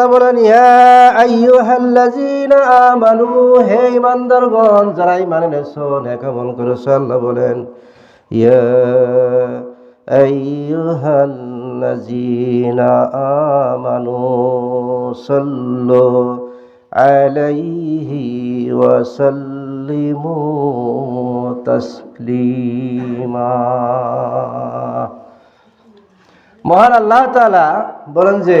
আল্লাহ বলেন আমানু, হে ঈমানদারগণ, যারা ঈমান এনেছো, নেক আমল করেছ, আল্লাহ বলেন, ইয়া আইয়ুহাল্লাযীনা আমানু, সাল্লু আলাইহি ওয়া সাল্লিমু তাসলিমা। মহান আল্লাহ তাআলা বলেন যে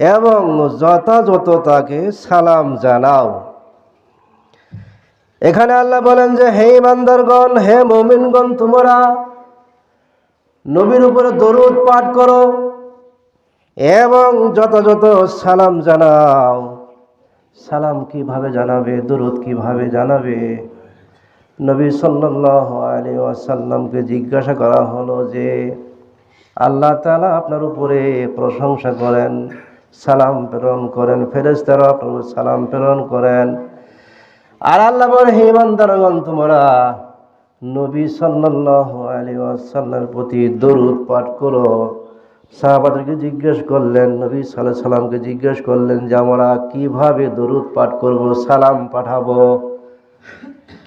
এবং যথাযথ তাকে সালাম জানাও। এখানে আল্লাহ বলেন যে, হে ইমানদারগণ, হে মমিনগণ, তোমরা নবীর উপরে দরুদ পাঠ করো এবং যথাযথ সালাম জানাও। সালাম কীভাবে জানাবে, দরুদ কীভাবে জানাবে? নবী সাল্লাল্লাহু আলাইহি ওয়াসাল্লামকে জিজ্ঞাসা করা হলো যে, আল্লাহ তাআলা আপনার উপরে প্রশংসা করেন। সালাম প্রেরণ করেন, ফেরেশতারা আপনার উপর সালাম প্রেরণ করেন। আর আল্লাহ বলে হে ইমানদারগণ তোমরা নবী আলাইহি ওয়াসাল্লামের প্রতি দরুদ পাঠ করো। সাহাবাদেরকে জিজ্ঞেস করলেন, নবী সাল্লাল্লাহু সাল্লামকে জিজ্ঞেস করলেন যে, আমরা কীভাবে দরুদ পাঠ করব, সালাম পাঠাবো?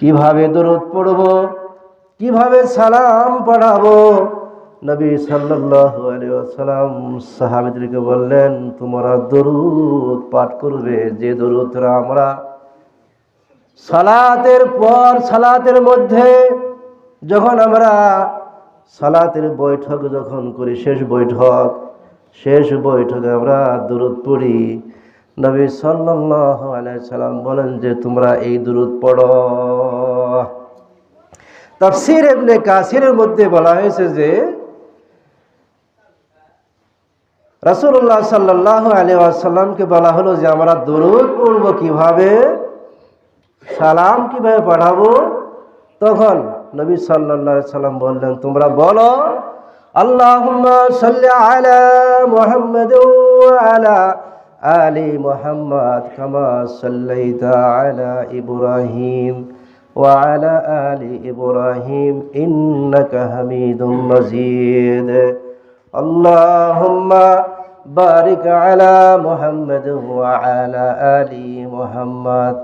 কীভাবে দরুদ পড়ব? কীভাবে সালাম পাঠাবো? নবী সাল্লাল্লাহু আলাইহি ওয়াসাল্লাম সাহাবীদেরকে বললেন, তোমরা দরুদ পাঠ করবে, যে দরুদরা আমরা সালাতের পর, সালাতের মধ্যে যখন আমরা সালাতের বৈঠক যখন করি, শেষ বৈঠক, শেষ বৈঠকে আমরা দরুদ পড়ি। নবী আলাইহি সাল্লাম বলেন যে, তোমরা এই দরুদ পড়ো। তাফসীর ইবনে কাসিরের মধ্যে বলা হয়েছে যে রাসূলুল্লাহ সাল্লাল্লাহু আলাইহি ওয়াসাল্লামকে বলা হলো যে আমরা দরুদ পড়ব কিভাবে সালাম কিভাবে পাঠাবো তখন নবী সাল্লাল্লাহু আলাইহি সাল্লাম বললেন তোমরা বলো আল্লাহুম্মা সাল্লি আলা মুহাম্মাদ ওয়া আলা আলি মুহাম্মাদ কামা সাল্লাইতা আলা ইব্রাহিম وعلى آل إبراهيم إنك حميد مجيد اللهم بارك على محمد وعلى آل محمد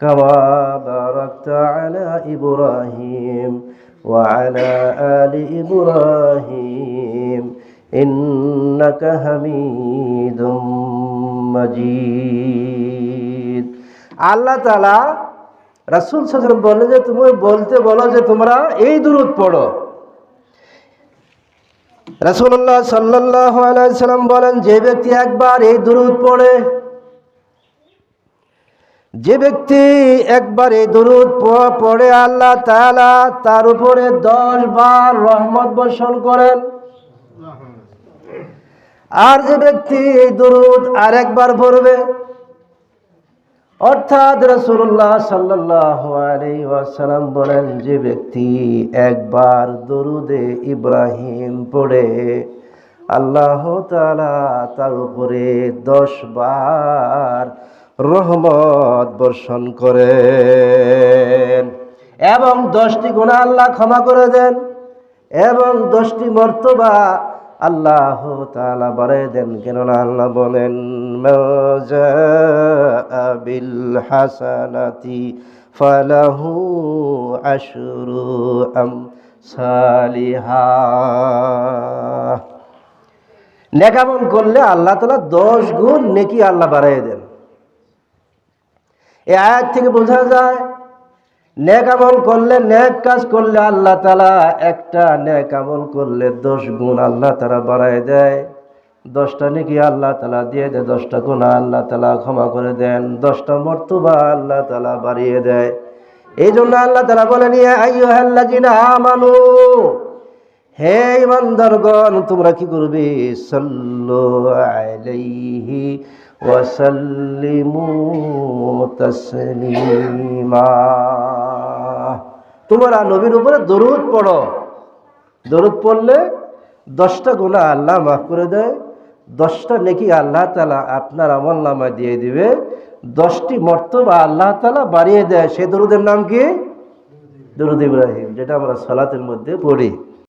كما باركت على إبراهيم وعلى آل إبراهيم إنك حميد مجيد আল্লাহ তালা রাসুল সাল্লাম বলে যে তুমি বলতে বলো যে তোমরা এই দূরত পড়ো রাসুল্লাহ সাল্লাহ সাল্লাম বলেন, যে ব্যক্তি একবার এই দূরত পড়ে, যে ব্যক্তি একবার এই দরুদ পড়ে আল্লাহ তাআলা তার উপরে দশ বার রহমত বর্ষণ করেন। আর যে ব্যক্তি এই দরুদ আর একবার পড়বে অর্থাৎ রসুল্লাহ সাল্লাহ ওয়াসাল্লাম বলেন, যে ব্যক্তি একবার দরুদে ইব্রাহিম পড়ে, আল্লাহ তালা তার উপরে দশ বার রহমত বর্ষণ করেন এবং দশটি গুণা আল্লাহ ক্ষমা করে দেন এবং দশটি মর্তবা আল্লাহ তালা বাড়াই দেন, কেননা আল্লাহ বলেন বিল হাসানাতি ফালাহু আশরু আম সালিহা। নেকামল করলে আল্লাহ তালা দশ গুণ নেকি আল্লাহ বাড়াই দেন। এ আয়াত থেকে বোঝা যায় নেক আমল করলে নেক কাজ করলে আল্লাহ তালা একটা নেক আমল করলে দশ গুণ আল্লাহ তালা বাড়ায় দেয়। দশটা নাকি আল্লাহ তালা দিয়ে দেয়, দশটা গুণ আল্লাহ তালা ক্ষমা করে দেন, দশটা মর্তবা আল্লাহ তালা বাড়িয়ে দেয়। এই জন্য আল্লাহ তালা বলেন মানু হে ইমানদারগণ তোমরা কি করবে? সাল্লু আলাইহি ওয়াসাল্লিমু তাসলিমা। তোমরা নবীর উপরে দরুদ পড়ো। দরুদ পড়লে দশটা গুণা আল্লাহ মাফ করে দেয়, দশটা নেকি আল্লাহ তালা আপনার আমল নামা দিয়ে দিবে, দশটি মর্তবা আল্লাহ তালা বাড়িয়ে দেয়। সেই দরুদের নাম কি? দরুদ ইব্রাহিম, যেটা আমরা সালাতের মধ্যে পড়ি।